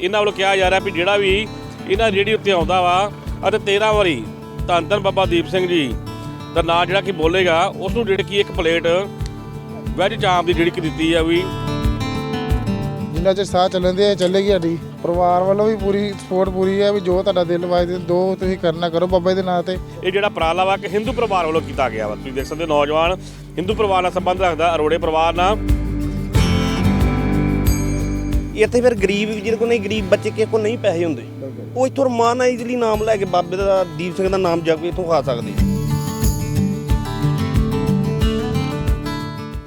ਇਹਨਾਂ ਵੱਲੋਂ ਕਿਹਾ ਜਾ ਰਿਹਾ ਵੀ ਜਿਹੜਾ ਵੀ ਇਹਨਾਂ ਰੇੜੀ ਉੱਤੇ ਆਉਂਦਾ ਵਾ ਅਤੇ 13 ਵਾਰੀ ਧੰਨ ਬਾਬਾ ਦੀਪ ਸਿੰਘ ਜੀ ਦਾ ਨਾਂ ਜਿਹੜਾ ਕਿ ਬੋਲੇਗਾ ਉਸ ਨੂੰ ਜਿਹੜੀ ਕਿ ਇੱਕ ਪਲੇਟ ਵੈਜ ਚਾਂਪ ਦੀ ਜਿਹੜੀ ਕਿ ਦਿੱਤੀ ਆ ਵੀ ਜਿੰਨਾ ਚਿਰ ਸਾਹ ਚੱਲਣਦੇ ਆ ਚੱਲੇਗੀ ਸਾਡੀ। ਪਰਿਵਾਰ ਵੱਲੋਂ ਵੀ ਪੂਰੀ ਸਪੋਰਟ ਪੂਰੀ ਹੈ ਵੀ ਜੋ ਤੁਹਾਡਾ ਦਿਲ ਵਾਜਦੇ ਦੋ ਤੁਸੀਂ ਕਰਨਾ ਕਰੋ ਬਾਬਾ ਦੇ ਨਾਂ ਤੇ। ਇਹ ਜਿਹੜਾ ਉਪਰਾਲਾ ਵਾ ਕਿ ਹਿੰਦੂ ਪਰਿਵਾਰ ਵੱਲੋਂ ਕੀਤਾ ਗਿਆ ਵਾ। ਤੁਸੀਂ ਦੇਖ ਸਕਦੇ ਹੋ ਨੌਜਵਾਨ ਹਿੰਦੂ ਪਰਿਵਾਰ ਨਾਲ ਸੰਬੰਧ ਰੱਖਦਾ ਅਰੋੜੇ ਪਰਿਵਾਰ ਨਾਲ। ਇੱਥੇ ਫਿਰ ਗਰੀਬ ਜਿਹਦੇ ਕੋਲ ਨਹੀਂ ਗਰੀਬ ਬੱਚੇ ਕਿਸੇ ਕੋਲ ਨਹੀਂ ਪੈਸੇ ਹੁੰਦੇ। ਉਹ ਇੱਥੋਂ ਰਮਾਨ ਇਜ਼ੀਲੀ ਨਾਮ ਲੈ ਕੇ ਬਾਬੇ ਦਾ ਦੀਪ ਸਿੰਘ ਦਾ ਨਾਮ ਜਪ ਕੇ ਇੱਥੋਂ ਖਾ ਸਕਦੇ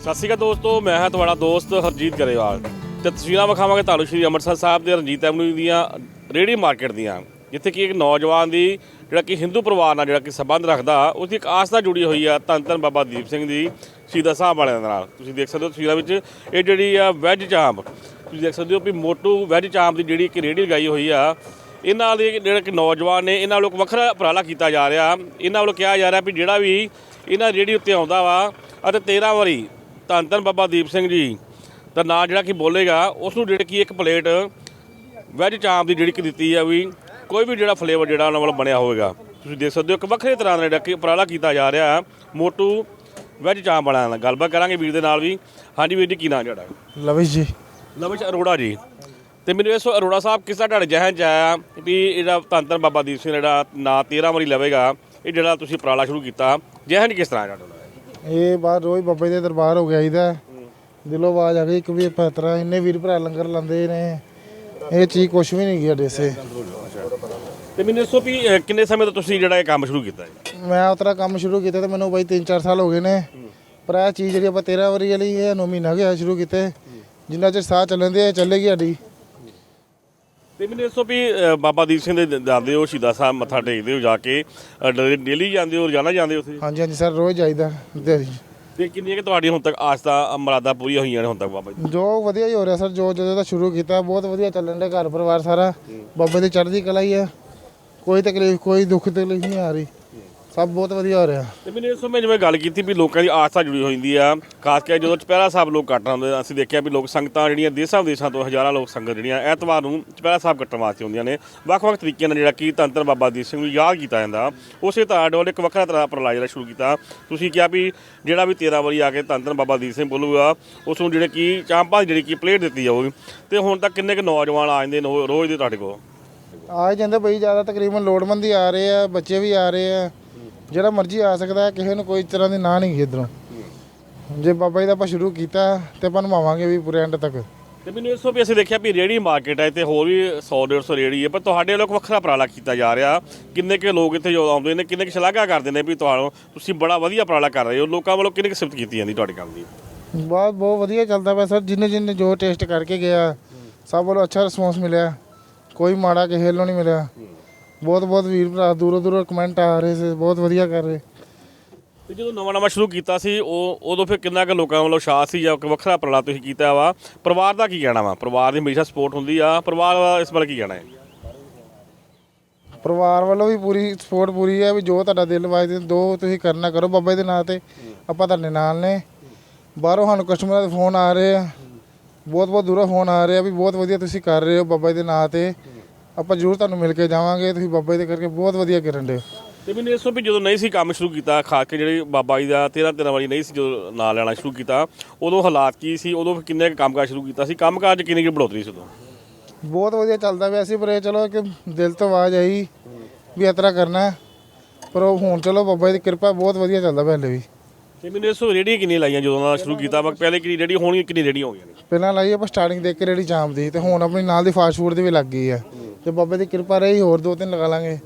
ਸਤਿ ਸ਼੍ਰੀ ਅਕਾਲ ਦੋਸਤੋ ਮੈਂ ਹਾਂ ਤੁਹਾਡਾ ਦੋਸਤ ਹਰਜੀਤ ਗਰੇਵਾਲ ਤੇ ਤਸਵੀਰਾਂ ਵਿਖਾਵਾਂਗੇ ਤੁਹਾਨੂੰ ਸ਼੍ਰੀ ਅੰਮ੍ਰਿਤਸਰ ਸਾਹਿਬ ਦੇ ਰਣਜੀਤ ਐਵਨਿਊ ਦੀਆਂ ਰੇੜੀ ਮਾਰਕੀਟ ਦੀਆਂ ਜਿੱਥੇ ਕਿ ਇੱਕ ਨੌਜਵਾਨ ਦੀ ਜਿਹੜਾ ਕਿ ਹਿੰਦੂ ਪਰਿਵਾਰ ਨਾਲ ਜਿਹੜਾ ਕਿ ਸੰਬੰਧ ਰੱਖਦਾ ਉਸ ਦੀ ਇੱਕ ਆਸਥਾ ਜੁੜੀ ਹੋਈ ਆ ਧੰਨ ਧੰਨ ਬਾਬਾ ਦੀਪ ਸਿੰਘ ਜੀ ਸ਼ਹੀਦਾਂ ਸਾਹਿਬ ਵਾਲਿਆਂ ਦੇ ਨਾਲ। ਤੁਸੀਂ ਦੇਖ ਸਕਦੇ ਹੋ ਤਸਵੀਰਾਂ ਵਿੱਚ ਇਹ ਜਿਹੜੀ ਆ ਵੈਜ ਚਾਂਪ ਤੁਸੀਂ ਦੇਖ ਸਕਦੇ ਹੋ ਵੀ ਮੋਟੂ ਵੈਜ ਚਾਂਪ ਦੀ ਜਿਹੜੀ ਇੱਕ ਰੇੜੀ ਲਗਾਈ ਹੋਈ ਆ, ਇਹਨਾਂ ਦੇ ਜਿਹੜੇ ਕਿ ਨੌਜਵਾਨ ਨੇ, ਇਹਨਾਂ ਵੱਲੋਂ ਇੱਕ ਵੱਖਰਾ ਉਪਰਾਲਾ ਕੀਤਾ ਜਾ ਰਿਹਾ। ਇਹਨਾਂ ਵੱਲੋਂ ਕਿਹਾ ਜਾ ਰਿਹਾ ਵੀ ਜਿਹੜਾ ਵੀ ਇਹਨਾਂ ਰੇੜੀ ਉੱਤੇ ਆਉਂਦਾ ਵਾ, ਅਤੇ 13 ਵਾਰੀ ਧੰਨ ਧੰਨ ਬਾਬਾ ਦੀਪ ਸਿੰਘ ਜੀ ਦਾ ਨਾਂ ਜਿਹੜਾ ਕਿ ਬੋਲੇਗਾ, ਉਸ ਨੂੰ ਜਿਹੜੀ ਕਿ ਇੱਕ ਪਲੇਟ ਵੈਜ ਚਾਂਪ ਦੀ ਜਿਹੜੀ ਕਿ ਦਿੱਤੀ ਆ ਵੀ ਕੋਈ ਵੀ ਜਿਹੜਾ ਫਲੇਵਰ ਜਿਹੜਾ ਉਹਨਾਂ ਵੱਲੋਂ ਬਣਿਆ ਹੋਵੇਗਾ। ਤੁਸੀਂ ਦੇਖ ਸਕਦੇ ਹੋ ਇੱਕ ਵੱਖਰੇ ਤਰ੍ਹਾਂ ਦਾ ਜਿਹੜਾ ਕਿ ਉਪਰਾਲਾ ਕੀਤਾ ਜਾ ਰਿਹਾ ਮੋਟੂ ਵੈਜ ਚਾਂਪ ਵਾਲਿਆਂ ਨਾਲ। ਗੱਲਬਾਤ ਕਰਾਂਗੇ ਵੀਰ ਦੇ ਨਾਲ ਵੀ। ਹਾਂਜੀ ਵੀਰ ਜੀ, ਕੀ ਨਾਮ ਜਿਹੜਾ ਲਵਿਸ਼ ਜੀ। ਲਵਿਸ਼ ਅਰੋੜਾ ਜੀ। ਤੇ ਮੈਨੂੰ ਇਸ ਅਰੋੜਾ ਸਾਹਿਬ ਕਿਸ ਤਰ੍ਹਾਂ ਤੁਹਾਡੇ ਜਹਨ ਚ ਆਇਆ ਵੀ ਇਹਦਾ ਧੰਨ ਬਾਬਾ ਦੀਪ ਸਿੰਘ ਜਿਹੜਾ ਨਾਂ 13 ਵਾਰੀ ਲਵੇਗਾ ਇਹ ਜਿਹੜਾ ਤੁਸੀਂ ਉਪਰਾਲਾ ਸ਼ੁਰੂ ਕੀਤਾ ਜਹਨ ਕਿਸ ਤਰ੍ਹਾਂ ਤੁਹਾਡਾ? ਇਹ ਬਾਹਰ ਰੋਜ਼ ਬਾਬਾ ਦੇ ਦਰਬਾਰ ਹੋ ਗਿਆ ਇਹਦਾ ਦਿਲੋਂ ਆਵਾਜ਼ ਆ ਗਈ ਕਿ ਵੀ ਪਤਰਾ ਇੰਨੇ ਵੀਰ ਭਰਾ ਲੰਗਰ ਲਾਉਂਦੇ ਨੇ। ਇਹ ਚੀਜ਼ ਕੁਛ ਵੀ ਨਹੀਂ ਗਈ ਸਾਡੇ ਸੇ। ਤੇ ਮੈਨੂੰ ਦੱਸੋ ਵੀ ਅਹ, ਕਿੰਨੇ ਸਮੇਂ ਤੋਂ ਤੁਸੀਂ ਜਿਹੜਾ ਇਹ ਕੰਮ ਸ਼ੁਰੂ ਕੀਤਾ ਹੈ ਮੈਂ ਉਤਰਾ ਕੰਮ ਸ਼ੁਰੂ ਕੀਤਾ ਤੇ ਮੈਨੂੰ ਬਾਈ 3-4 ਸਾਲ ਹੋ ਗਏ ਨੇ। ਪਰ ਇਹ ਚੀਜ਼ ਜਿਹੜੀ ਆਪਾਂ 13 ਵਾਰੀ ਵਾਲੀ ਇਹ ਨੂੰ ਮਹੀਨਾ ਗਿਆ ਸ਼ੁਰੂ ਕੀਤੇ। ਜਿੰਨਾ ਚਿਰ ਸਾਹ ਚੱਲਣਦੇ ਆ ਚੱਲੇਗੀ ਸਾਡੀ। ਤੇ ਮੈਨੂੰ ਦੱਸੋ ਵੀ ਬਾਬਾ ਦੀਪ ਸਿੰਘ ਦੇ ਜਾਂਦੇ ਹੋ ਸ਼ਹੀਦਾਂ ਸਾਹਿਬ ਮੱਥਾ ਟੇਕਦੇ ਹੋ ਜਾ ਕੇ। ਡੇਲੀ ਜਾਂਦੇ ਹੋ ਰੋਜ਼ਾਨਾ ਜਾਂਦੇ ਹੋ ਉੱਥੇ ਹਾਂਜੀ ਹਾਂਜੀ ਸਰ ਰੋਜ਼ ਜਾਈਦਾ ਦਿਹਾੜੀ। ਤੇ ਕਿੰਨੀਆਂ ਕਿ ਤੁਹਾਡੀਆਂ ਹੁਣ ਤੱਕ ਆਸਤਾ ਮਰਾਦਾ ਪੂਰੀਆਂ ਹੋਈਆਂ ਨੇ ਹੁਣ ਤੱਕ ਬਾਬਾ ਜੀ? ਜੋ ਵਧੀਆ ਹੀ ਹੋ ਰਿਹਾ ਸਰ ਜੋ ਜਦੋਂ ਦਾ ਸ਼ੁਰੂ ਕੀਤਾ ਬਹੁਤ ਵਧੀਆ ਚੱਲਣ ਦੇ ਘਰ ਪਰਿਵਾਰ ਸਾਰਾ ਬਾਬੇ ਦੀ ਚੜ੍ਹਦੀ ਕਲਾ ਹੀ ਆ। ਕੋਈ ਤਕਲੀਫ ਕੋਈ ਦੁੱਖ ਤਕਲੀਫ ਨਹੀਂ ਆ ਰਹੀ। ਸਭ ਬਹੁਤ ਵਧੀਆ ਹੋ ਰਿਹਾ। ਤੇ ਮੈਨੂੰ ਇਸ ਸਮੇਂ ਜਿਵੇਂ ਗੱਲ ਕੀਤੀ ਵੀ ਲੋਕਾਂ ਦੀ ਆਸਥਾ ਜੁੜੀ ਹੋਈ ਹੁੰਦੀ ਆ ਖਾਸ ਕਰਕੇ ਜਦੋਂ ਚੁਪਹਿਰਾ ਸਾਹਿਬ ਲੋਕ ਕੱਟਣ ਆਉਂਦੇ ਆ, ਅਸੀਂ ਦੇਖਿਆ ਵੀ ਲੋਕ ਸੰਗਤਾਂ ਜਿਹੜੀਆਂ ਦੇਸ਼ਾਂ ਵਿਦੇਸ਼ਾਂ ਤੋਂ ਹਜ਼ਾਰਾਂ ਲੋਕ ਸੰਗਤ ਜਿਹੜੀਆਂ ਐਤਵਾਰ ਨੂੰ ਚੁਪਹਿਰਾ ਸਾਹਿਬ ਕੱਟਣ ਵਾਸਤੇ ਆਉਂਦੀਆਂ ਨੇ। ਵੱਖ-ਵੱਖ ਤਰੀਕਿਆਂ ਨਾਲ ਜਿਹੜਾ ਕਿ ਧੰਨ ਬਾਬਾ ਦੀਪ ਸਿੰਘ ਨੂੰ ਯਾਦ ਕੀਤਾ ਜਾਂਦਾ। ਉਸੇ ਤਰ੍ਹਾਂ ਵੱਲ ਇੱਕ ਵੱਖਰਾ ਤਰ੍ਹਾਂ ਦਾ ਉਪਰਾਲਾ ਜਿਹੜਾ ਸ਼ੁਰੂ ਕੀਤਾ। ਤੁਸੀਂ ਕਿਹਾ ਵੀ ਜਿਹੜਾ ਵੀ 13 ਵਾਰੀ ਆ ਕੇ ਧੰਨ ਧੰਨ ਬਾਬਾ ਦੀਪ ਸਿੰਘ ਬੋਲੂਗਾ ਉਸ ਨੂੰ ਜਿਹੜੇ ਕਿ ਚਾਂਪਾਂ ਦੀ ਜਿਹੜੀ ਕਿ ਪਲੇਟ ਦਿੱਤੀ ਜਾਊਗੀ। ਤੇ ਹੁਣ ਤੱਕ ਕਿੰਨੇ ਕੁ ਨੌਜਵਾਨ ਆ ਜਾਂਦੇ ਨੇ ਰੋਜ਼ ਦੇ ਤੁਹਾਡੇ ਕੋਲ? ਆ ਹੀ ਜਾਂਦੇ ਬਈ ਜ਼ਿਆਦਾ ਤਕਰੀਬਨ ਲੋੜਵੰਦ ਹੀ ਆ ਰਹੇ ਆ ਬੱਚੇ ਵੀ ਆ ਰਹੇ ਆ। ਜਿਹੜਾ ਮਰਜ਼ੀ ਆ ਸਕਦਾ ਹੈ ਕਿਸੇ ਨੂੰ ਕੋਈ ਤਰ੍ਹਾਂ ਦੀ ਨਾ ਨਹੀਂ ਇਧਰੋਂ। ਜੇ ਬਾਬਾ ਜੀ ਦਾ ਆਪਾਂ ਸ਼ੁਰੂ ਕੀਤਾ ਤੇ ਆਪਾਂ ਨਿਭਾਵਾਂਗੇ ਵੀ ਪੂਰੇ ਐਂਡ ਤੱਕ। ਤੇ ਮੈਨੂੰ ਇਸ ਤੋਂ ਵੀ ਅਸੀਂ ਦੇਖਿਆ ਵੀ ਰੇੜੀ ਮਾਰਕੀਟ ਹੈ ਤੇ ਹੋਰ ਵੀ 100 150 ਰੇੜੀ ਹੈ ਪਰ ਤੁਹਾਡੇ ਲੋਕ ਵੱਖਰਾ ਉਪਰਾਲਾ ਕੀਤਾ ਜਾ ਰਿਹਾ। ਕਿੰਨੇ ਕੇ ਲੋਕ ਇੱਥੇ ਜੋ ਆਉਂਦੇ ਨੇ ਕਿੰਨੇ ਕੁ ਸ਼ਲਾਘਾ ਕਰਦੇ ਨੇ ਵੀ ਤੁਹਾਨੂੰ ਤੁਸੀਂ ਬੜਾ ਵਧੀਆ ਉਪਰਾਲਾ ਕਰ ਰਹੇ ਹੋ। ਲੋਕਾਂ ਵੱਲੋਂ ਕਿੰਨੀ ਕੁ ਸਿਫਤ ਕੀਤੀ ਜਾਂਦੀ ਤੁਹਾਡੇ ਕੰਮ ਦੀ? ਬਹੁਤ ਬਹੁਤ ਵਧੀਆ ਚੱਲਦਾ ਪਿਆ ਸਰ। ਜਿੰਨੇ ਜਿੰਨੇ ਜੋ ਟੇਸਟ ਕਰਕੇ ਗਿਆ ਸਭ ਵੱਲੋਂ ਅੱਛਾ ਰਿਸਪੌਂਸ ਮਿਲਿਆ। ਕੋਈ ਮਾੜਾ ਕਿਸੇ ਵੱਲੋਂ ਨਹੀਂ ਮਿਲਿਆ। ਬਹੁਤ ਬਹੁਤ ਵੀਰ ਭਰਾ ਦੂਰੋਂ ਦੂਰੋਂ ਕਮੈਂਟ ਆ ਰਹੇ ਸੀ ਬਹੁਤ ਵਧੀਆ ਕਰ ਰਹੇ। ਤੇ ਜਦੋਂ ਨਵਾਂ ਨਵਾਂ ਸ਼ੁਰੂ ਕੀਤਾ ਸੀ ਉਹ ਉਦੋਂ ਫਿਰ ਕਿੰਨਾ ਕੁ ਲੋਕਾਂ ਵੱਲੋਂ ਉਤਸ਼ਾਹ ਸੀ ਜਾਂ ਵੱਖਰਾ ਉਪਰਾਲਾ ਤੁਸੀਂ ਕੀਤਾ ਵਾ? ਪਰਿਵਾਰ ਦਾ ਕੀ ਕਹਿਣਾ ਵਾ? ਪਰਿਵਾਰ ਦੀ ਹਮੇਸ਼ਾ ਸਪੋਰਟ ਹੁੰਦੀ ਆ। ਪਰਿਵਾਰ ਦਾ ਇਸ ਬਾਰੇ ਕੀ ਕਹਿਣਾ ਹੈ? ਪਰਿਵਾਰ ਵੱਲੋਂ ਵੀ ਪੂਰੀ ਸਪੋਰਟ ਪੂਰੀ ਹੈ ਵੀ ਜੋ ਤੁਹਾਡਾ ਦਿਲ ਵਾਜਦੇ ਦੋ ਤੁਸੀਂ ਕਰਨਾ ਕਰੋ ਬਾਬਾ ਦੇ ਨਾਂ ਤੇ ਆਪਾਂ ਤੁਹਾਡੇ ਨਾਲ ਨੇ। ਬਾਹਰੋਂ ਸਾਨੂੰ ਕਸਟਮਰਾਂ ਦੇ ਫੋਨ ਆ ਰਹੇ ਆ। ਬਹੁਤ ਬਹੁਤ ਦੂਰੋਂ ਫੋਨ ਆ ਰਹੇ ਆ ਵੀ ਬਹੁਤ ਵਧੀਆ ਤੁਸੀਂ ਕਰ ਰਹੇ ਹੋ ਬਾਬਾ ਜੀ ਦੇ ਨਾਂ ਤੇ। ਆਪਾਂ ਜ਼ਰੂਰ ਤੁਹਾਨੂੰ ਮਿਲ ਕੇ ਜਾਵਾਂਗੇ ਤੁਸੀਂ ਬਾਬਾ ਜੀ ਦੇ ਕਰਕੇ ਬਹੁਤ ਵਧੀਆ ਕਰਨ ਦੇ ਤੇ ਮੈਨੂੰ ਇਸ ਤੋਂ ਵੀ ਜਦੋਂ ਨਹੀਂ ਸੀ ਕੰਮ ਸ਼ੁਰੂ ਕੀਤਾ ਖਾਸ ਕੇ ਜਿਹੜੇ ਬਾਬਾ ਜੀ ਦਾ 13 13 ਵਾਰੀ ਨਹੀਂ ਸੀ ਜਦੋਂ ਨਾਂ ਲੈਣਾ ਸ਼ੁਰੂ ਕੀਤਾ ਉਦੋਂ ਹਾਲਾਤ ਕੀ ਸੀ? ਉਦੋਂ ਕਿੰਨੇ ਕੁ ਕੰਮਕਾਜ ਸ਼ੁਰੂ ਕੀਤਾ ਸੀ? ਕੰਮਕਾਜ 'ਚ ਕਿੰਨੀ ਕੁ ਬੜੋਤਰੀ ਸੀ ਉਦੋਂ? ਬਹੁਤ ਵਧੀਆ ਚੱਲਦਾ ਪਿਆ ਸੀ ਪਰ ਇਹ ਚਲੋ ਕਿ ਦਿਲ ਤੋਂ ਆਵਾਜ਼ ਆਈ ਵੀ ਇਸ ਤਰ੍ਹਾਂ ਕਰਨਾ। ਪਰ ਉਹ ਹੁਣ ਚਲੋ ਬਾਬਾ ਜੀ ਦੀ ਕਿਰਪਾ ਬਹੁਤ ਵਧੀਆ ਚੱਲਦਾ ਪਿਆ ਹਲੇ ਵੀ। ਤੇ ਮੈਨੂੰ ਇਸ ਰੇੜੀ ਕਿੰਨੀ ਲਾਈਆਂ ਜਦੋਂ ਦਾ ਸ਼ੁਰੂ ਕੀਤਾ ਵਾ ਪਹਿਲੇ ਕਿੰਨੀ ਰੇੜੀ ਹੋਣੀ ਕਿੰਨੀ ਰੇੜੀਆਂ ਹੋ ਗਈਆਂ ਨੇ। ਪਹਿਲਾਂ ਲਾਈ ਆਪਾਂ ਸਟਾਰਟਿੰਗ ਦੇਖ ਕੇ ਰੇੜੀ ਚਾਂਪ ਦੀ ਤੇ ਹੁਣ ਆਪਣੀ ਨਾਲ ਦੀ ਫਾਸਟ ਫੂਡ ਦੀ ਵੀ ਲੱਗ ਗਈ ਆ ਤੇ ਬਾਬੇ ਦੀ ਕਿਰਪਾ ਰਹੀ ਹੋਰ ਦੋ ਤਿੰਨ ਲਗਾ ਲਾਂਗੇ।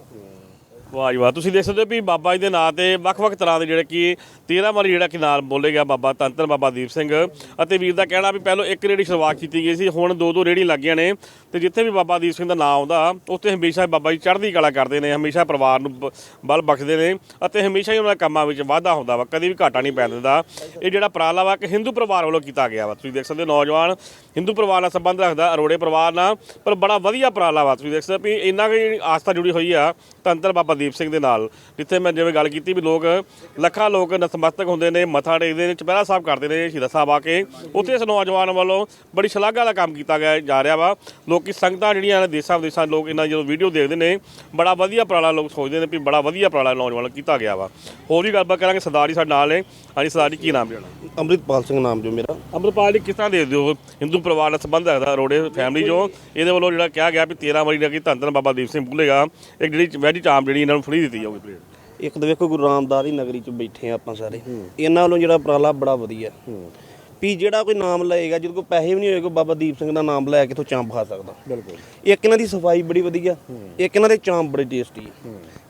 ਵਾਹ ਜੀ ਵਾਹ ਤੁਸੀਂ ਦੇਖ ਸਕਦੇ ਹੋ ਵੀ ਬਾਬਾ ਜੀ ਦੇ ਨਾਂ ਤੇ ਵੱਖ-ਵੱਖ ਤਰ੍ਹਾਂ ਦੇ ਜਿਹੜੇ ਕਿ 13 ਵਾਰੀ ਜਿਹੜਾ ਕਿ ਨਾਮ ਬੋਲੇ ਗਿਆ ਬਾਬਾ ਧੰਨ ਬਾਬਾ ਦੀਪ ਸਿੰਘ। ਅਤੇ ਵੀਰ ਦਾ ਕਹਿਣਾ ਵੀ ਪਹਿਲਾਂ ਇੱਕ ਰੇੜੀ ਸ਼ੁਰੂਆਤ ਕੀਤੀ ਗਈ ਸੀ ਹੁਣ ਦੋ ਦੋ ਰੇੜੀ ਲੱਗੀਆਂ ਨੇ। ਤੇ ਜਿੱਥੇ ਵੀ ਬਾਬਾ ਦੀਪ ਸਿੰਘ ਦਾ ਨਾਮ ਆਉਂਦਾ, ਉੱਥੇ ਹਮੇਸ਼ਾ ਬਾਬਾ ਜੀ ਚੜ੍ਹਦੀ ਕਲਾ ਕਰਦੇ ਨੇ, ਹਮੇਸ਼ਾ ਪਰਿਵਾਰ ਨੂੰ ਬਲ ਬਖਸ਼ਦੇ ਨੇ ਅਤੇ ਹਮੇਸ਼ਾ ਹੀ ਉਹਨਾਂ ਦੇ ਕੰਮਾਂ ਵਿੱਚ ਵਾਧਾ ਹੁੰਦਾ ਵਾ, ਕਦੀ ਵੀ ਘਾਟਾ ਨਹੀਂ ਪੈਣ ਦਿੰਦਾ। ਇਹ ਜਿਹੜਾ ਉਪਰਾਲਾ ਵਾ ਕਿ ਹਿੰਦੂ ਪਰਿਵਾਰ ਵੱਲੋਂ ਕੀਤਾ ਗਿਆ ਵਾ। ਤੁਸੀਂ ਦੇਖ ਸਕਦੇ ਹੋ ਨੌਜਵਾਨ ਹਿੰਦੂ ਪਰਿਵਾਰ ਨਾਲ ਸੰਬੰਧ ਰੱਖਦਾ, ਅਰੋੜੇ ਪਰਿਵਾਰ ਨਾਲ, ਪਰ ਬੜਾ ਵਧੀਆ ਉਪਰਾਲਾ ਵਾ। ਤੁਸੀਂ ਦੇਖ ਸਕਦੇ ਵੀ ਇੰਨਾ ਕੁ ਆਸਥਾ ਜੁੜੀ ਹੋਈ ਆ ਧੰਨ ਬਾਬਾ ਦੀਪ ਸਿੰਘ ਦੇ ਨਾਲ, ਜਿੱਥੇ ਮੈਂ ਜਿਵੇਂ ਗੱਲ ਕੀਤੀ ਵੀ ਲੋਕ ਲੱਖਾਂ ਲੋਕ ਨਤਮਸਤਕ ਹੁੰਦੇ ਨੇ, ਮੱਥਾ ਟੇਕਦੇ ਨੇ, ਚੁਪਹਿਰਾ ਸਾਹਿਬ ਕਰਦੇ ਨੇ, ਸ਼ਹੀਦਾਂ ਸਾਹਿਬ ਆ ਕੇ, ਉੱਥੇ ਇਸ ਨੌਜਵਾਨ ਵੱਲੋਂ ਬੜੀ ਸ਼ਲਾਘਾ ਦਾ ਕੰਮ ਕੀਤਾ ਗਿਆ, ਜਾ ਰਿਹਾ ਵਾ। ਲੋਕ ਸੰਗਤਾਂ ਜਿਹੜੀਆਂ ਨੇ ਦੇਸਾਂ ਵਿਦੇਸਾਂ ਦੇ ਲੋਕ ਇਹਨਾਂ ਜਦੋਂ ਵੀਡੀਓ ਦੇਖਦੇ ਨੇ ਬੜਾ ਵਧੀਆ ਉਪਰਾਲਾ ਲੋਕ ਸੋਚਦੇ ਨੇ ਵੀ ਬੜਾ ਵਧੀਆ ਉਪਰਾਲਾ ਨੌਜਵਾਨ ਕੀਤਾ ਗਿਆ ਵਾ। ਹੋਰ ਵੀ ਗੱਲਬਾਤ ਕਰਾਂਗੇ ਸਰਦਾਰ ਜੀ ਸਾਡੇ ਨਾਲ ਨੇ। ਹਾਂਜੀ ਸਰਦਾਰ ਜੀ ਕੀ ਨਾਮ ਜਣਾ ਅੰਮ੍ਰਿਤਪਾਲ ਸਿੰਘ ਨਾਮ ਜੋ ਮੇਰਾ। ਅੰਮ੍ਰਿਤਪਾਲ ਜੀ ਕਿਸ ਤਰ੍ਹਾਂ ਦੇ ਦਿਓ ਹਿੰਦੂ ਪਰਿਵਾਰ ਨਾਲ ਸੰਬੰਧ ਰੱਖਦਾ ਰੋੜੇ ਫੈਮਿਲੀ ਜੋ ਇਹਦੇ ਵੱਲੋਂ ਜਿਹੜਾ ਕਿਹਾ ਗਿਆ ਵੀ 13 ਵਾਰੀ ਜਿਹੜਾ ਕਿ ਧੰਨ ਧੰਨ ਬਾਬਾ ਦੀਪ ਸਿੰਘ ਭੁੱਲੇਗਾ ਇੱਕ ਜਿਹੜੀ ਵੈਜ ਚਾਂਪ ਜਿਹੜੀ ਇਹਨਾਂ ਨੂੰ ਫ੍ਰੀ ਦਿੱਤੀ ਜਾਊਗੀ ਪਲੇਟ ਇੱਕ ਤਾਂ ਵੇਖੋ ਗੁਰੂ ਰਾਮਦਾਸ ਦੀ ਨਗਰੀ ਚ ਬੈਠੇ ਆ ਆਪਾਂ ਸਾਰੇ। ਇਹਨਾਂ ਵੱਲੋਂ ਜਿਹੜਾ ਉਪਰਾਲਾ ਬੜਾ ਵਧੀਆ। ਵੀ ਜਿਹੜਾ ਕੋਈ ਨਾਮ ਲਏਗਾ ਜਿਹਦੇ ਕੋਲ ਪੈਸੇ ਵੀ ਨਹੀਂ ਹੋਏਗਾ ਬਾਬਾ ਦੀਪ ਸਿੰਘ ਦਾ ਨਾਮ ਲੈ ਕੇ ਤੋਂ ਚਾਂਪ ਖਾ ਸਕਦਾ। ਬਿਲਕੁਲ। ਇੱਕ ਇਹਨਾਂ ਦੀ ਸਫ਼ਾਈ ਬੜੀ ਵਧੀਆ ਇੱਕ ਇਹਨਾਂ ਦੇ ਚਾਂਪ ਬੜੇ ਟੇਸਟੀ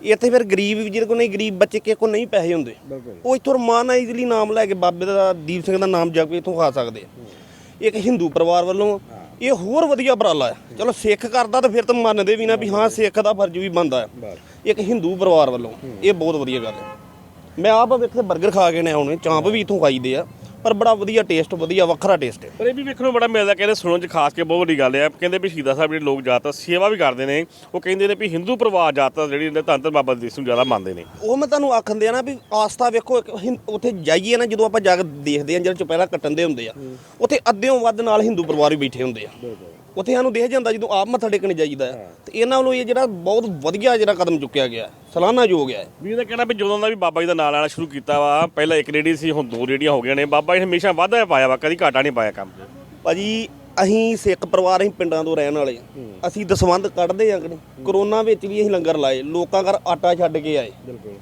ਇੱਥੇ ਫਿਰ ਗਰੀਬ ਵੀ ਜਿਹਦੇ ਕੋਲ ਨਹੀਂ ਗਰੀਬ ਬੱਚੇ ਕਿਸੇ ਕੋਲ ਨਹੀਂ ਪੈਸੇ ਹੁੰਦੇ। ਉਹ ਇੱਥੋਂ ਰਮਾਨ ਇਜ਼ੀਲੀ ਨਾਮ ਲੈ ਕੇ ਬਾਬੇ ਦਾ ਦੀਪ ਸਿੰਘ ਦਾ ਨਾਮ ਜਪ ਕੇ ਇੱਥੋਂ ਖਾ ਸਕਦੇ ਇੱਕ ਹਿੰਦੂ ਪਰਿਵਾਰ ਵੱਲੋਂ ਇਹ ਹੋਰ ਵਧੀਆ ਉਪਰਾਲਾ ਹੈ ਚਲੋ ਸਿੱਖ ਕਰਦਾ ਤਾਂ ਫਿਰ ਤਾਂ ਮੰਨਦੇ ਵੀ ਨਾ ਵੀ ਹਾਂ ਸਿੱਖ ਦਾ ਫਰਜ਼ ਵੀ ਬਣਦਾ ਹੈ ਇੱਕ ਹਿੰਦੂ ਪਰਿਵਾਰ ਵੱਲੋਂ ਇਹ ਬਹੁਤ ਵਧੀਆ ਗੱਲ ਹੈ ਮੈਂ ਆਪ ਵੇਖਦੇ 버ਗਰ ਖਾ ਕੇ ਨੇ ਆਉਣੇ ਚਾਂਪ ਵੀ ਇੱਥੋਂ ਖਾਈਦੇ ਆ। ਪਰ ਬੜਾ ਵਧੀਆ ਟੇਸਟ ਵਧੀਆ ਵੱਖਰਾ ਟੇਸਟ ਹੈ। ਪਰ ਇਹ ਵੀ ਵੇਖਣ ਨੂੰ ਬੜਾ ਮਿਲਦਾ ਕਹਿੰਦੇ ਸੁਣਨ ਚ ਖਾਸ ਕੇ ਬਹੁਤ ਵੱਡੀ ਗੱਲ ਹੈ। ਕਹਿੰਦੇ ਵੀ ਸ਼ਹੀਦਾਂ ਸਾਹਿਬ ਜਿਹੜੇ ਲੋਕ ਜ਼ਿਆਦਾਤਰ ਸੇਵਾ ਵੀ ਕਰਦੇ ਨੇ ਉਹ ਕਹਿੰਦੇ ਨੇ ਵੀ ਹਿੰਦੂ ਪਰਿਵਾਰ ਜ਼ਿਆਦਾਤਰ ਜਿਹੜੀ ਨੇ ਧੰਨ ਧੰਨ ਬਾਬਾ ਦੀਪ ਸਿੰਘ ਨੂੰ ਜ਼ਿਆਦਾ ਮੰਨਦੇ ਨੇ। ਉਹ ਮੈਂ ਤੁਹਾਨੂੰ ਆਖਣ ਦਿਆ ਨਾ ਵੀ ਆਸਥਾ ਵੇਖੋ ਇੱਕ ਹਿੰ- ਉੱਥੇ ਜਾਈਏ ਨਾ ਜਦੋਂ ਆਪਾਂ ਜਾ ਕੇ ਦੇਖਦੇ ਹਾਂ ਜਿਹੜੇ ਚੁਪਹਿਰਾ ਕੱਟਣ ਦੇ ਹੁੰਦੇ ਆ ਉੱਥੇ ਅੱਧਿਓਂ ਵੱਧ ਨਾਲ ਹਿੰਦੂ ਪਰਿਵਾਰ ਵੀ ਬੈਠੇ ਹੁੰਦੇ ਆ। ਉੱਥੇ ਸਾਨੂੰ ਦੇਖ ਜਾਂਦਾ ਜਦੋਂ ਆਪ ਮੱਥਾ ਟੇਕਣ ਜਾਈਦਾ ਹੈ। ਤੇ ਇਹਨਾਂ ਵੱਲੋਂ ਇਹ ਜਿਹੜਾ ਬਹੁਤ ਵਧੀਆ ਜਿਹੜਾ ਕਦਮ ਚੁੱਕਿਆ ਗਿਆ ਸਲਾਨਾ ਜੋ ਗਿਆ ਹੈ। ਵੀ ਇਹਦਾ ਕਹਿਣਾ ਵੀ ਜਦੋਂ ਦਾ ਵੀ ਬਾਬਾ ਜੀ ਦਾ ਨਾਂ ਲੈਣਾ ਸ਼ੁਰੂ ਕੀਤਾ ਵਾ ਪਹਿਲਾਂ ਇੱਕ ਰੇੜੀ ਸੀ ਹੁਣ ਦੋ ਰੇੜੀਆਂ ਹੋ ਗਈਆਂ ਨੇ। ਬਾਬਾ ਜੀ ਨੇ ਹਮੇਸ਼ਾ ਵਾਧਾ ਪਾਇਆ ਵਾ ਕਦੀ ਘਾਟਾ ਨਹੀਂ ਪਾਇਆ ਕੰਮ 'ਚ ਭਾਜੀ ਅਸੀਂ ਸਿੱਖ ਪਰਿਵਾਰ ਅਸੀਂ ਪਿੰਡਾਂ ਤੋਂ ਰਹਿਣ ਵਾਲੇ ਹਾਂ। ਅਸੀਂ ਦਸਵੰਧ ਕੱਢਦੇ ਆਂ ਕਿ ਨਹੀਂ? ਕਰੋਨਾ ਵਿੱਚ ਵੀ ਅਸੀਂ ਲੰਗਰ ਲਾਏ। ਲੋਕਾਂ ਘਰ ਆਟਾ ਛੱਡ ਕੇ ਆਏ। ਬਿਲਕੁਲ।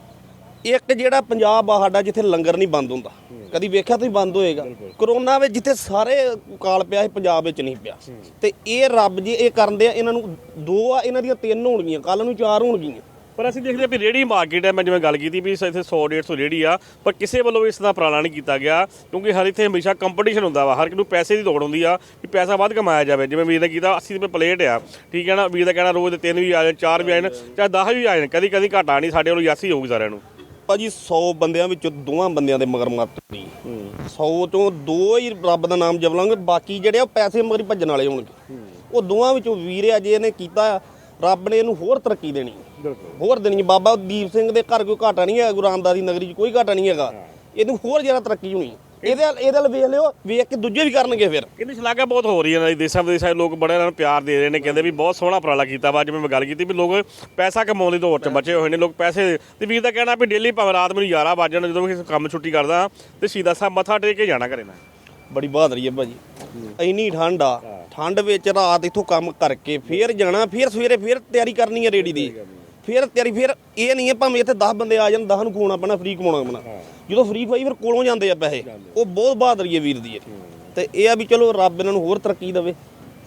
ਇੱਕ ਜਿਹੜਾ ਪੰਜਾਬ ਆ ਸਾਡਾ ਜਿੱਥੇ ਲੰਗਰ ਨਹੀਂ ਬੰਦ ਹੁੰਦਾ। ਕਦੀ ਵੇਖਿਆ ਤੁਸੀਂ ਬੰਦ ਹੋਏਗਾ? ਕਰੋਨਾ ਵਿੱਚ ਜਿੱਥੇ ਸਾਰੇ ਕਾਲ ਪਿਆ ਸੀ ਪੰਜਾਬ ਵਿੱਚ ਨਹੀਂ ਪਿਆ। ਤੇ ਇਹ ਰੱਬ ਜੀ ਇਹ ਕਰਦੇ ਆ ਇਹਨਾਂ ਨੂੰ ਦੋ ਆ ਇਹਨਾਂ ਦੀਆਂ ਤਿੰਨ ਹੋਣਗੀਆਂ ਕੱਲ ਨੂੰ ਚਾਰ ਹੋਣਗੀਆਂ। ਪਰ ਅਸੀਂ ਦੇਖਦੇ ਹਾਂ ਵੀ ਰੇੜੀ ਮਾਰਕੀਟ ਹੈ ਮੈਂ ਜਿਵੇਂ ਗੱਲ ਕੀਤੀ ਵੀ ਇੱਥੇ 100 150 ਰੇੜੀ ਆ ਪਰ ਕਿਸੇ ਵੱਲੋਂ ਇਸ ਦਾ ਉਪਰਾਲਾ ਨਹੀਂ ਕੀਤਾ ਗਿਆ ਕਿਉਂਕਿ ਹਰ ਇੱਥੇ ਹਮੇਸ਼ਾ ਕੰਪੀਟੀਸ਼ਨ ਹੁੰਦਾ ਵਾ ਹਰ ਇੱਕ ਨੂੰ ਪੈਸੇ ਦੀ ਲੋੜ ਹੁੰਦੀ ਆ ਵੀ ਪੈਸਾ ਵੱਧ ਕਮਾਇਆ ਜਾਵੇ। ਜਿਵੇਂ ਵੀਰ ਨੇ ਕੀਤਾ 80 ਰੁਪਏ ਪਲੇਟ ਆ ਠੀਕ ਹੈ ਨਾ? ਵੀਰ ਦਾ ਕਹਿਣਾ ਰੋਜ਼ ਦੇ ਤਿੰਨ ਵੀ ਆ ਜਾਣ ਚਾਰ ਵੀ ਆ ਜਾਣ ਚਾਹੇ 10 ਵੀ ਆ ਜਾਣ ਕਦੀ ਕਦੀ ਘਾਟਾ ਨਹੀਂ ਸਾਡੇ ਵੱਲੋਂ ਯਾਸੀ ਹੋਊਗੀ ਸਾਰਿਆਂ ਨੂੰ। ਭਾਜੀ 100 ਬੰਦਿਆਂ ਵਿੱਚੋਂ ਦੋਵਾਂ ਬੰਦਿਆਂ ਦੇ ਮਗਰ ਮੱਤ ਨਹੀਂ 100 ਤੋਂ ਦੋ ਹੀ ਰੱਬ ਦਾ ਨਾਮ ਜਪ ਲਾਂਗੇ ਬਾਕੀ ਜਿਹੜੇ ਉਹ ਪੈਸੇ ਮਗਰ ਹੀ ਭੱਜਣ ਵਾਲੇ ਹੋਣਗੇ। ਉਹ ਦੋਵਾਂ ਵਿੱਚੋਂ ਵੀਰ ਆ ਜੇ ਇਹਨੇ ਕੀਤਾ ਰੱਬ ਨੇ ਇਹਨੂੰ ਹੋਰ ਤਰੱਕੀ ਦੇਣੀ। ਹੋਰ ਦੇਣੀ। ਬਾਬਾ ਦੀਪ ਸਿੰਘ ਦੇ ਘਰ ਕੋਈ ਘਾਟਾ ਨਹੀਂ ਹੈ ਗੁਰੂ ਰਾਮਦਾਸ ਦੀ ਨਗਰੀ 'ਚ ਕੋਈ ਘਾਟਾ ਨਹੀਂ ਹੈਗਾ। ਇਹਨੂੰ ਹੋਰ ਜ਼ਿਆਦਾ ਤਰੱਕੀ ਹੋਣੀ। ਇਹਦੇ ਵੱਲ- ਇਹਦੇ ਵੱਲ ਵੇਖ ਲਿਓ ਵੇਖ ਕੇ ਦੂਜੇ ਵੀ ਕਰਨਗੇ ਫਿਰ। ਇਹਦੀ ਸ਼ਲਾਘਾ ਬਹੁਤ ਹੋ ਰਹੀ ਹੈ ਦੇਸਾਂ ਵਿਦੇਸਾਂ ਦੇ ਲੋਕ ਬੜੇ ਇਹਨਾਂ ਨੂੰ ਪਿਆਰ ਦੇ ਰਹੇ ਨੇ ਕਹਿੰਦੇ ਵੀ ਬਹੁਤ ਸੋਹਣਾ ਉਪਰਾਲਾ ਕੀਤਾ ਵਾ ਜਿਵੇਂ ਮੈਂ ਗੱਲ ਕੀਤੀ ਵੀ ਲੋਕ ਪੈਸਾ ਕਮਾਉਣ ਦੀ ਦੌੜ 'ਚ ਬਚੇ ਹੋਏ ਨੇ ਲੋਕ ਪੈਸੇ ਤੇ ਵੀਰ ਦਾ ਕਹਿਣਾ ਵੀ ਡੇਲੀ ਭਾਵੇਂ ਰਾਤ ਮੈਨੂੰ 11 ਵਜੇ ਜਦੋਂ ਵੀ ਕੰਮ ਛੁੱਟੀ ਕਰਦਾ ਤੇ ਸ਼ਹੀਦਾਂ ਸਾਹਿਬ ਮੱਥਾ ਟੇਕ ਕੇ ਜਾਣਾ ਘਰੇ ਨਾ ਬੜੀ ਬਹਾਦਰੀ ਹੈ ਭਾਜੀ। ਇੰਨੀ ਠੰਡ ਆ ਠੰਡ ਵਿੱਚ ਰਾਤ ਇੱਥੋਂ ਕੰਮ ਕਰਕੇ ਫੇਰ ਜਾਣਾ ਫੇਰ ਸਵੇਰੇ ਫੇਰ ਤਿਆਰੀ ਕਰਨੀ ਹੈ ਰੇੜੀ ਦੀ। ਫੇਰ ਤਿਆਰੀ ਫੇਰ ਇਹ ਨਹੀਂ ਹੈ ਭਾਵੇਂ ਇੱਥੇ 10 ਬੰਦੇ ਆ ਜਾਣ 10 ਨੂੰ ਖਵਾਉਣਾ ਪੈਣਾ ਫ੍ਰੀ ਕਮਾਉਣਾ ਪੈਣਾ। ਜਦੋਂ ਫ੍ਰੀ ਖਵਾਈ ਫਿਰ ਕੋਲੋਂ ਜਾਂਦੇ ਆ ਪੈਸੇ। ਉਹ ਬਹੁਤ ਬਹਾਦਰੀ ਹੈ ਵੀਰ ਦੀ। ਤੇ ਇਹ ਆ ਵੀ ਚਲੋ ਰੱਬ ਇਹਨਾਂ ਨੂੰ ਹੋਰ ਤਰੱਕੀ ਦੇਵੇ।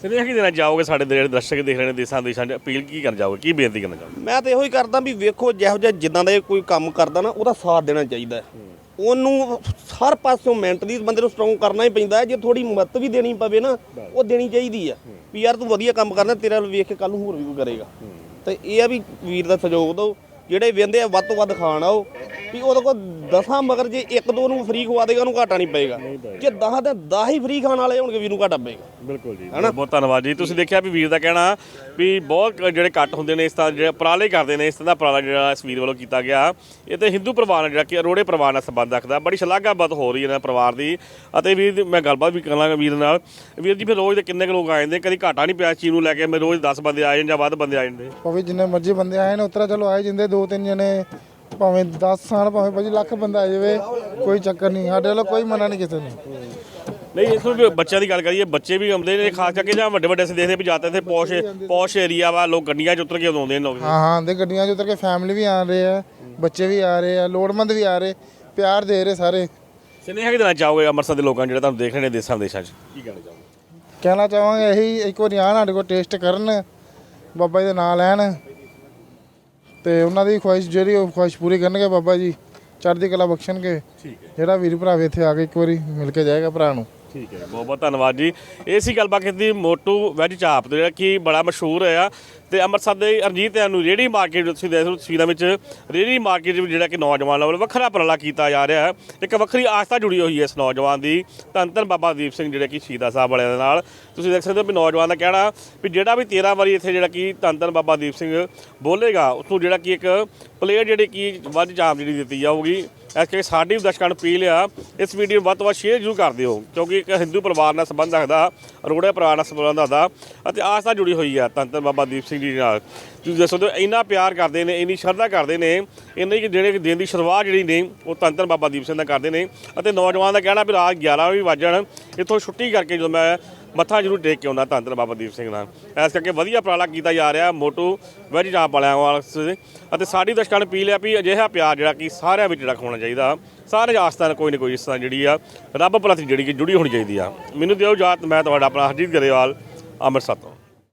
ਸਿਨੇਹਾ ਕੀ ਦੇਣਾ ਚਾਹੋਗੇ ਸਾਡੇ ਦੇ ਜਿਹੜੇ ਦਰਸ਼ਕ ਦੇਖ ਰਹੇ ਨੇ ਦੇਸਾਂ ਦੇਸ਼ਾਂ 'ਚ ਅਪੀਲ ਕੀ ਕਰਨਾ ਚਾਹੋਗੇ ਕੀ ਬੇਨਤੀ ਕਰਨਾ ਚਾਹੋਗੇ? ਮੈਂ ਤਾਂ ਇਹੋ ਹੀ ਕਰਦਾ ਵੀ ਵੇਖੋ ਜਿਹੋ ਜਿਹਾ ਜਿੱਦਾਂ ਦਾ ਇਹ ਕੋਈ ਕੰਮ ਕਰਦਾ ਨਾ ਉਹਦਾ ਸਾਥ ਦੇਣਾ ਚਾਹੀਦਾ। ਉਹਨੂੰ ਹਰ ਪਾਸਿਓਂ ਮੈਂਟਲੀ ਬੰਦੇ ਨੂੰ ਸਟਰੋਂਗ ਕਰਨਾ ਹੀ ਪੈਂਦਾ ਜੇ ਥੋੜੀ ਮਦਦ ਵੀ ਦੇਣੀ ਪਵੇ ਨਾ ਉਹ ਦੇਣੀ ਚਾਹੀਦੀ ਆ ਵੀ ਯਾਰ ਤੂੰ ਵਧੀਆ ਕੰਮ ਕਰਦਾ ਤੇਰੇ ਵੇਖ ਕੇ ਕੱਲ ਨੂੰ ਹੋਰ ਵੀ ਕੋਈ ਕਰੇਗਾ। ਤੇ ਇਹ ਆ ਵੀ ਵੀਰ ਦਾ ਸਹਿਯੋਗ ਦਿਓ, ਜਿਹੜੇ ਵੇਂਦੇ ਆ ਵੱਧ ਤੋਂ ਵੱਧ ਖਾਣ ਆਓ ਵੀ ਉਹਦੇ ਕੋਲ ਦਸਾਂ ਮਗਰ ਜੇ ਇੱਕ ਦੋ ਨੂੰ ਫ੍ਰੀ ਖਵਾ ਦੇਗਾ ਉਹਨੂੰ ਘਾਟਾ ਨਹੀਂ ਪਏਗਾ। ਜੇ 10 ਤੇ 10 ਹੀ ਫ੍ਰੀ ਖਾਣ ਵਾਲੇ ਹੋਣਗੇ ਵੀਰ ਨੂੰ ਘਾਟਾ ਪਏਗਾ। ਬਿਲਕੁਲ ਜੀ ਬਹੁਤ ਬਹੁਤ ਧੰਨਵਾਦ ਜੀ। ਤੁਸੀਂ ਦੇਖਿਆ ਵੀ ਵੀਰ ਦਾ ਕਹਿਣਾ ਵੀ ਬਹੁਤ ਜਿਹੜੇ ਕੱਟ ਹੁੰਦੇ ਨੇ ਇਸ ਤਰ੍ਹਾਂ ਜਿਹੜੇ ਉਪਰਾਲੇ ਕਰਦੇ ਨੇ ਇਸ ਤਰ੍ਹਾਂ ਦਾ ਉਪਰਾਲਾ ਜਿਹੜਾ ਇਸ ਵੀਰ ਵੱਲੋਂ ਕੀਤਾ ਗਿਆ। ਇਹ ਤੇ ਹਿੰਦੂ ਪਰਿਵਾਰ ਨਾਲ ਜਿਹੜਾ ਕਿ ਅਰੋੜੇ ਪਰਿਵਾਰ ਨਾਲ ਸੰਬੰਧ ਰੱਖਦਾ। ਬੜੀ ਸ਼ਲਾਘਾਬੱਧ ਹੋ ਰਹੀ ਹੈ ਇਹਨਾਂ ਪਰਿਵਾਰ ਦੀ। ਅਤੇ ਵੀਰ ਦੀ ਮੈਂ ਗੱਲਬਾਤ ਵੀ ਕਰਾਂਗਾ ਵੀਰ ਨਾਲ। ਵੀਰ ਜੀ ਫਿਰ ਰੋਜ਼ ਦੇ ਕਿੰਨੇ ਕੁ ਲੋਕ ਆ ਜਾਂਦੇ ਕਦੀ ਘਾਟਾ ਨਹੀਂ ਪਿਆ ਇਸ ਚੀਜ਼ ਨੂੰ ਲੈ ਕੇ? ਮੈਂ ਰੋਜ਼ 10 ਬੰਦੇ ਆ ਜਾਂਦੇ ਜਾਂ ਵੱਧ ਬੰਦੇ ਆ ਜਾਂਦੇ? ਭਾਵੇਂ ਜਿੰਨੇ ਮਰਜ਼ੀ ਬੰਦੇ ਆਏ ਨੇ ਉਤਰਾ ਚਲੋ ਆਏ ਜਿੰਦੇ ਦੋ ਤਿੰਨ ਜਣੇ ਭਾਵੇਂ 10 ਸਾਲ ਭਾਵੇਂ ਭਾਜੀ ਲੱਖ ਬੰਦਾ ਆ ਜਾਵੇ ਕੋਈ ਚੱਕਰ ਨਹੀਂ। ਸਾਡੇ ਵੱਲੋਂ ਕੋਈ ਮਨਾ ਨਹੀਂ ਕਿਸੇ ਨੂੰ। ਨਹੀਂ ਇਸ ਨੂੰ ਬੱਚਿਆਂ ਦੀ ਗੱਲ ਕਰੀਏ ਬੱਚੇ ਵੀ ਆਉਂਦੇ ਨੇ ਖਾਸ ਕਰਕੇ ਜਾਂ ਵੱਡੇ ਵੱਡੇ ਅਸੀਂ ਦੇਖਦੇ ਵੀ ਜਾਂਦੇ ਇੱਥੇ ਪੌਸ਼ ਪੌਸ਼ ਏਰੀਆ ਵਾ ਲੋਕ ਗੱਡੀਆਂ 'ਚ ਉਤਰ ਕੇ ਉਦੋਂ ਆਉਂਦੇ ਨੇ ਲੋਕ ਹਾਂ ਹਾਂ ਦੇ ਗੱਡੀਆਂ 'ਚ ਉਤਰ ਕੇ ਫੈਮਿਲੀ ਵੀ ਆ ਰਹੇ ਆ ਬੱਚੇ ਵੀ ਆ ਰਹੇ ਆ ਲੋੜਮੰਦ ਵੀ ਆ ਰਹੇ ਪਿਆਰ ਦੇ ਰਹੇ ਸਾਰੇ। ਸੁਨੇਹਾ ਕੀ ਦੇਣਾ ਚਾਹੋਗੇ ਅੰਮ੍ਰਿਤਸਰ ਦੇ ਲੋਕਾਂ ਨੂੰ ਜਿਹੜੇ ਤੁਹਾਨੂੰ ਦੇਖ ਰਹੇ ਨੇ ਦੇਸਾਂ ਵਿਦੇਸ਼ਾਂ 'ਚ? ਕੀ ਕਹਿਣਾ ਚਾਹੋਗੇ? ਕਹਿਣਾ ਚਾਹਾਂਗੇ ਇਹੀ ਇੱਕ ਵਾਰੀ ਆਣ ਸਾਡੇ ਕੋਲ ਟੇਸਟ ਕਰਨ ਬਾਬਾ ਜੀ ਦੇ ਨਾਂ ਲੈਣ। ਤੇ ਉਹਨਾਂ ਦੀ ਖੁਆਇਸ਼ ਜਿਹੜੀ ਉਹ ਖੁਆਇਸ਼ ਪੂਰੀ ਕਰਨਗੇ ਬਾਬਾ ਜੀ ਚੜ੍ਹਦੀ ਕਲਾ ਬਖਸ਼ਣਗੇ। ਠੀਕ ਹੈ। ਜਿਹੜਾ ਵੀਰ ਭਰਾ ਵੀ ਇੱਥੇ ਆ ਕੇ ਇੱਕ ਵਾਰੀ ਮਿਲ ਕੇ ਜਾਏਗਾ ਭਰਾ ਨੂੰ। ਠੀਕ ਹੈ ਬਹੁਤ ਬਹੁਤ ਧੰਨਵਾਦ ਜੀ। ਇਹ ਸੀ ਗੱਲਬਾਤ ਕੀਤੀ ਮੋਟੂ ਵੈਜ ਚਾਪ ਜਿਹੜਾ ਕਿ ਬੜਾ ਮਸ਼ਹੂਰ ਹੋਇਆ। ਤੇ ਅੰਮ੍ਰਿਤਸਰ ਦੇ ਰਣਜੀਤ ਨੂੰ ਰੇੜੀ ਮਾਰਕੀਟ ਤੁਸੀਂ ਦੇਖ ਰਹੇ ਹੋ ਤਸਵੀਰਾਂ ਵਿੱਚ ਰੇੜੀ ਮਾਰਕੀਟ ਵਿੱਚ ਜਿਹੜਾ ਕਿ ਨੌਜਵਾਨ ਵੱਲੋਂ ਵੱਖਰਾ ਉਪਰਾਲਾ ਕੀਤਾ ਜਾ ਰਿਹਾ ਹੈ। ਇੱਕ ਵੱਖਰੀ ਆਸਥਾ ਜੁੜੀ ਹੋਈ ਹੈ ਇਸ ਨੌਜਵਾਨ ਦੀ, ਧੰਨ ਧੰਨ ਬਾਬਾ ਦੀਪ ਸਿੰਘ ਜਿਹੜੇ ਕਿ ਸ਼ਹੀਦਾਂ ਸਾਹਿਬ ਵਾਲਿਆਂ ਦੇ ਨਾਲ। ਤੁਸੀਂ ਦੇਖ ਸਕਦੇ ਹੋ ਵੀ ਨੌਜਵਾਨ ਦਾ ਕਹਿਣਾ ਵੀ ਜਿਹੜਾ ਵੀ 13 ਵਾਰੀ ਇੱਥੇ ਜਿਹੜਾ ਕਿ ਧੰਨ ਧੰਨ ਬਾਬਾ ਦੀਪ ਸਿੰਘ ਬੋਲੇਗਾ ਉਸ ਨੂੰ ਜਿਹੜਾ ਕਿ ਇੱਕ ਪਲੇਅਰ ਜਿਹੜੀ ਕਿ ਵੱਧ ਚਾਪ ਜਿਹੜੀ ਦਿੱਤੀ ਜਾਊਗੀ। ਇਸ ਕਰਕੇ ਸਾਡੀ ਵੀ ਦਰਸ਼ਕਾਂ ਨੂੰ ਅਪੀਲ ਆ, ਇਸ ਵੀਡੀਓ ਨੂੰ ਵੱਧ ਤੋਂ ਵੱਧ ਸ਼ੇਅਰ ਜ਼ਰੂਰ ਕਰ ਦਿਓ, ਕਿਉਂਕਿ ਇੱਕ ਹਿੰਦੂ ਪਰਿਵਾਰ ਨਾਲ ਸੰਬੰਧ ਰੱਖਦਾ, ਅਰੋੜੇ ਪਰਿਵਾਰ ਨਾਲ ਸੰਬੰਧ ਰੱਖਦਾ ਅਤੇ ਆਸ ਆਸਥਾ ਜੁੜੀ ਹੋਈ ਆ ਧੰਨ ਬਾਬਾ ਦੀਪ ਸਿੰਘ ਜੀ ਨਾਲ। ਤੁਸੀਂ ਦੱਸੋ ਸਕਦੇ ਇੰਨਾ ਪਿਆਰ ਕਰਦੇ ਨੇ, ਇੰਨੀ ਸ਼ਰਧਾ ਕਰਦੇ ਨੇ, ਇੰਨੇ ਕਿ ਜਿਹੜੇ ਦਿਨ ਦੀ ਸ਼ੁਰੂਆਤ ਜਿਹੜੀ ਨੇ, ਉਹ ਧੰਨ ਬਾਬਾ ਦੀਪ ਸਿੰਘ ਦਾ ਕਰਦੇ ਨੇ, ਅਤੇ ਨੌਜਵਾਨ ਦਾ ਕਹਿਣਾ ਵੀ ਰਾਤ 11 ਵੀ ਵੱਜਣ ਇੱਥੋਂ ਛੁੱਟੀ ਕਰਕੇ ਜਦੋਂ ਮੈਂ ਮੱਥਾ ਜ਼ਰੂਰ ਟੇਕ ਕੇ ਆਉਂਦਾ ਧੰਨ ਧੰਨ ਬਾਬਾ ਦੀਪ ਸਿੰਘ ਨਾਲ। ਇਸ ਕਰਕੇ ਵਧੀਆ ਉਪਰਾਲਾ ਕੀਤਾ ਜਾ ਰਿਹਾ, ਮੋਟੂ ਵੈਜ ਜਾਂਪ ਵਾਲਿਆਂ ਵਾਸਤੇ ਅਤੇ ਸਾਡੀ ਦਰਸ਼ਕਾਂ ਨੂੰ ਅਪੀਲ ਹੈ ਵੀ ਅਜਿਹਾ ਪਿਆਰ ਜਿਹੜਾ ਕਿ ਸਾਰਿਆਂ ਵਿੱਚ ਜਿਹੜਾ ਹੋਣਾ ਚਾਹੀਦਾ। ਸਾਰੇ ਆਸਥਾ ਨਾਲ ਕੋਈ ਨਾ ਕੋਈ ਇਸ ਤਰ੍ਹਾਂ ਜਿਹੜੀ ਆ, ਰੱਬ ਪ੍ਰਤੀ ਜਿਹੜੀ ਕਿ ਜੁੜੀ ਹੋਣੀ ਚਾਹੀਦੀ ਆ। ਮੈਨੂੰ ਦਿਓ ਜਾਤ ਮੈਂ ਤੁਹਾਡਾ ਆਪਣਾ ਹਰਜੀਤ ਗਰੇਵਾਲ, ਅੰਮ੍ਰਿਤਸਰ ਤੋਂ।